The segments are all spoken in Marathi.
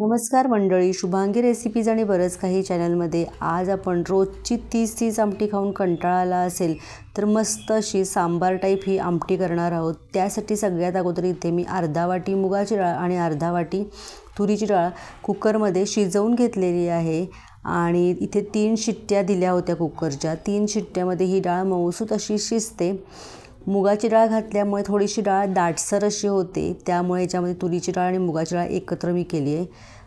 नमस्कार मंडळी शुभांगी रेसिपीज आणि बरंच काही चॅनलमध्ये आज आपण रोजची तीस तीस आमटी खाऊन कंटाळा आला असेल तर मस्त अशी सांबार टाईप ही आमटी करणार आहोत. त्यासाठी सगळ्यात अगोदर इथे मी अर्धा वाटी मुगाची डाळ आणि अर्धा वाटी तुरीची डाळ कुकरमध्ये शिजवून घेतलेली आहे आणि इथे तीन शिट्ट्या दिल्या होत्या कुकरच्या. तीन शिट्ट्यामध्ये ही डाळ मऊसूत अशी शिजते. मुगाची डाळ घातल्यामुळे थोडीशी डाळ दाटसर अशी होते. त्यामुळे याच्यामध्ये तुरीची डाळ आणि मुगाची डाळ एकत्र मी केली आहे.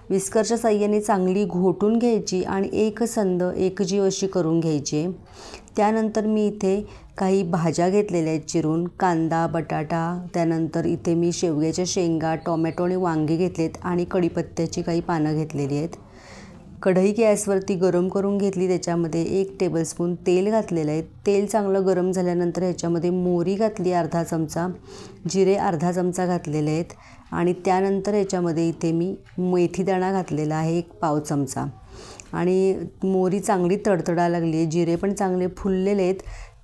विस्करच्या साह्याने चांगली घोटून घ्यायची आणि एक संद एकजीव अशी करून घ्यायची त्यानंतर मी इथे काही भाज्या घेतलेल्या आहेत चिरून. कांदा बटाटा त्यानंतर इथे मी शेवग्याच्या शेंगा टोमॅटो आणि वांगे घेतलेत आणि कढीपत्त्याची काही पानं घेतलेली आहेत. कढई गॅसवरती गरम करून घेतली त्याच्यामध्ये एक टेबलस्पून तेल घातलेलं आहे. तेल चांगलं गरम झाल्यानंतर ह्याच्यामध्ये मोहरी घातली अर्धा चमचा. जिरे अर्धा चमचा घातलेले आहेत. आणि त्यानंतर ह्याच्यामध्ये इथे मी मेथीदाणा घातलेला आहे एक पाव चमचा. आणि मोहरी चांगली तडतडायला लागली आहे. जिरे पण चांगले फुललेले आहेत.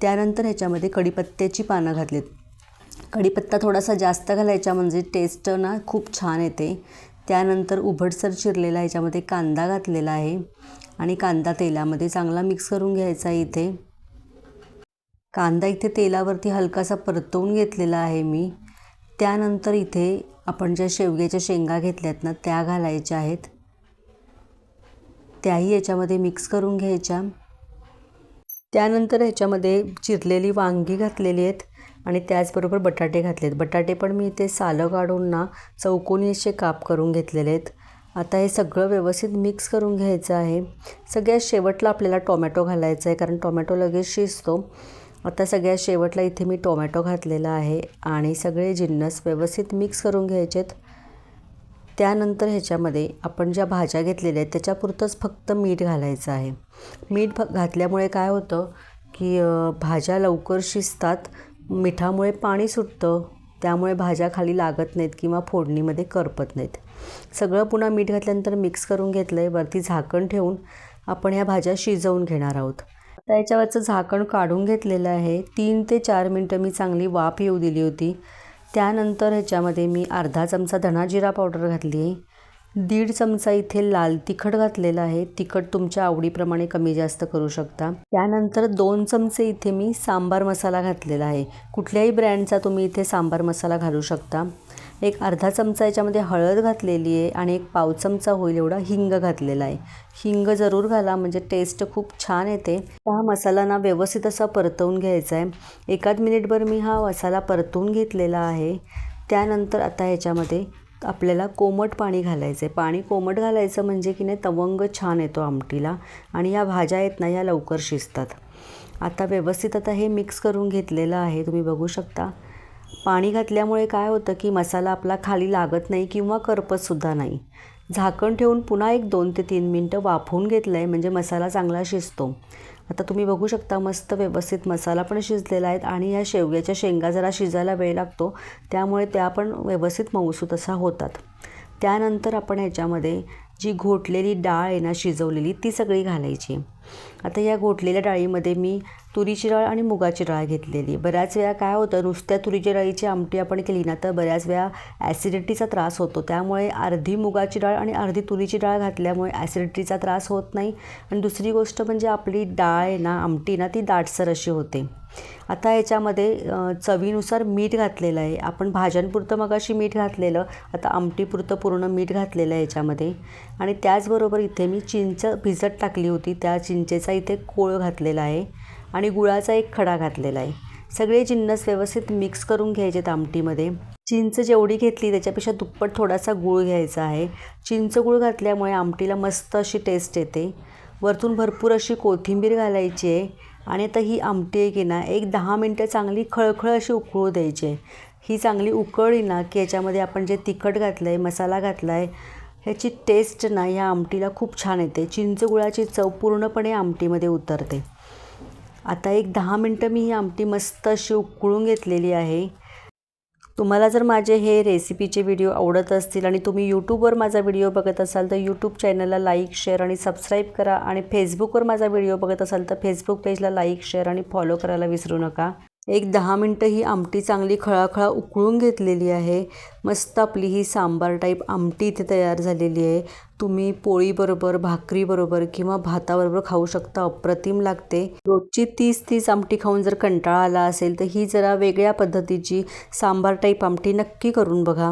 त्यानंतर ह्याच्यामध्ये कढीपत्त्याची पानं घातलीत. कढीपत्ता थोडासा जास्त घालायचा म्हणजे टेस्ट ना खूप छान येते. त्यानंतर उभडसर चिरलेला ह्याच्यामध्ये कांदा घातलेला आहे. आणि कांदा तेलामध्ये चांगला मिक्स करून घ्यायचा आहे इथे. कांदा इथे तेलावरती हलकासा परतवून घेतलेला आहे मी. त्यानंतर इथे आपण ज्या शेवग्याच्या शेंगा घेतल्यात ना त्या घालायच्या आहेत. त्याही याच्यामध्ये मिक्स करून घ्यायच्या. त्यानंतर ह्याच्यामध्ये चिरलेली वांगी घातलेली आहेत आणि त्याचबरोबर बटाटे घातलेत. बटाटे पण मी इथे सालं काढून ना चौकोनी असे काप करून घेतलेले आहेत. आता हे सगळं व्यवस्थित मिक्स करून घ्यायचं आहे. सगळ्यात शेवटला आपल्याला टोमॅटो घालायचा आहे कारण टोमॅटो लगेच शिजतो. आता सगळ्यात शेवटला इथे मी टोमॅटो घातलेला आहे आणि सगळे जिन्नस व्यवस्थित मिक्स करून घ्यायचेत. त्यानंतर ह्याच्यामध्ये आपण ज्या भाज्या घेतलेल्या आहेत त्याच्यापुरतंच फक्त मीठ घालायचं आहे. मीठ घातल्यामुळे काय होतं की भाज्या लवकर शिजतात मिठामुळे पाणी सुटतं त्यामुळे भाज्या खाली लागत नाहीत किंवा फोडणीमध्ये करपत नाहीत. सगळं पुन्हा मीठ घातल्यानंतर मिक्स करून घेतलं आहे वरती झाकण ठेवून आपण ह्या भाज्या शिजवून घेणार आहोत. आता याच्यावरचं झाकण काढून घेतलेलं आहे. तीन ते चार मिनटं मी चांगली वाफ येऊ दिली होती. त्यानंतर ह्याच्यामध्ये मी अर्धा चमचा धणा जिरा पावडर घातली आहे. दीड चमचा इथे लाल तिखट घातलेलं आहे. तिखट तुमच्या आवडीप्रमाणे कमी जास्त करू शकता. त्यानंतर दोन चमचे इथे मी सांबार मसाला घातलेला आहे. कुठल्याही ब्रँडचा तुम्ही इथे सांबार मसाला घालू शकता. एक अर्धा चमचा याच्यामध्ये हळद घातलेली आहे आणि एक पाव चमचा होईल एवढा हिंग घातलेला आहे. हिंग जरूर घाला म्हणजे टेस्ट खूप छान येते. हा मसाला ना व्यवस्थित असा परतवून घ्यायचा आहे. एकाच मिनिटभर मी हा मसाला परतवून घेतलेला आहे. त्यानंतर आता ह्याच्यामध्ये आपल्याला कोमट पाणी घालायचं आहे पाणी कोमट घालायचं म्हणजे की नाही तवंग छान येतो आमटीला आणि या भाज्या आहेत ना या लवकर शिजतात. आता व्यवस्थित आता हे मिक्स करून घेतलेलं आहे. तुम्ही बघू शकता. पाणी घातल्यामुळे काय होतं की मसाला आपला खाली लागत नाही किंवा करपतसुद्धा नाही. झाकण ठेवून पुन्हा एक दोन ते तीन मिनटं वाफवून घेतलं आहे म्हणजे मसाला चांगला शिजतो. आता तुम्ही बघू शकता मस्त व्यवस्थित मसाला पण शिजलेला आहे आणि या शेवग्याच्या शेंगा जरा शिजायला वेळ लागतो त्यामुळे त्या पण व्यवस्थित मऊसूत असा होतात. त्यानंतर आपण ह्याच्यामध्ये जी घोटलेली डाळ आहे ना शिजवलेली ती सगळी घालायची. आता या गोठलेल्या डाळीमध्ये मी तुरीची डाळ आणि मुगाची डाळ घेतलेली. बऱ्याच वेळा काय होतं नुसत्या तुरीच्या डाळीची आमटी आपण केली ना तर बऱ्याच वेळा ॲसिडिटीचा त्रास होतो. त्यामुळे अर्धी मुगाची डाळ आणि अर्धी तुरीची डाळ घातल्यामुळे ॲसिडिटीचा त्रास होत नाही. आणि दुसरी गोष्ट म्हणजे आपली डाळ आहे ना आमटी ना ती दाटसर अशी होते. आता याच्यामध्ये चवीनुसार मीठ घातलेलं आहे. आपण भाज्यांपुरतं मग अशी मीठ घातलेलं आता आमटीपुरतं पूर्ण मीठ घातलेलं आहे याच्यामध्ये. आणि त्याचबरोबर इथे मी चिंच भिजत टाकली होती. त्या चिंचेचा इथे कोळ घातलेला आहे आणि गुळाचा एक खडा घातलेला आहे. सगळे जिन्नस व्यवस्थित मिक्स करून घ्यायचे आमटीमध्ये. चिंच जेवढी घेतली त्याच्यापेक्षा दुप्पट थोडासा गूळ घ्यायचा आहे. चिंच गूळ घातल्यामुळे आमटीला मस्त अशी टेस्ट येते. वरतून भरपूर अशी कोथिंबीर घालायची आहे आणि आता ही आमटी आहे की ना एक दहा मिनटं चांगली खळखळ अशी उकळू द्यायची आहे. ही चांगली उकळली ना की याच्यामध्ये आपण जे तिखट घातलं आहे मसाला घातला आहे ह्याची टेस्ट ना ह्या आमटीला खूप छान येते. चिंचगुळाची चव पूर्णपणे आमटीमध्ये उतरते. आता एक दहा मिनटं मी ही आमटी मस्त अशी उकळून घेतलेली आहे. तुम्हाला जर माझे हे रेसिपीचे व्हिडिओ आवडत असतील आणि तुम्ही यूट्यूबवर माझा व्हिडिओ बघत असाल तर यूट्यूब चॅनलला लाईक शेअर आणि सबस्क्राईब करा. आणि फेसबुकवर माझा व्हिडिओ बघत असाल तर फेसबुक पेजला लाईक शेअर आणि फॉलो करायला विसरू नका. एक दहा मिनटं ही आमटी चांगली खळाखळा उकळून घेतलेली आहे. मस्त आपली ही सांबार टाईप आमटी इथे तयार झालेली आहे. तुम्ही पोळीबरोबर भाकरीबरोबर किंवा भाताबरोबर खाऊ शकता अप्रतिम लागते. रोजची तीस तीस आमटी खाऊन जर कंटाळा आला असेल तर ही जरा वेगळ्या पद्धतीची सांबार टाईप आमटी नक्की करून बघा.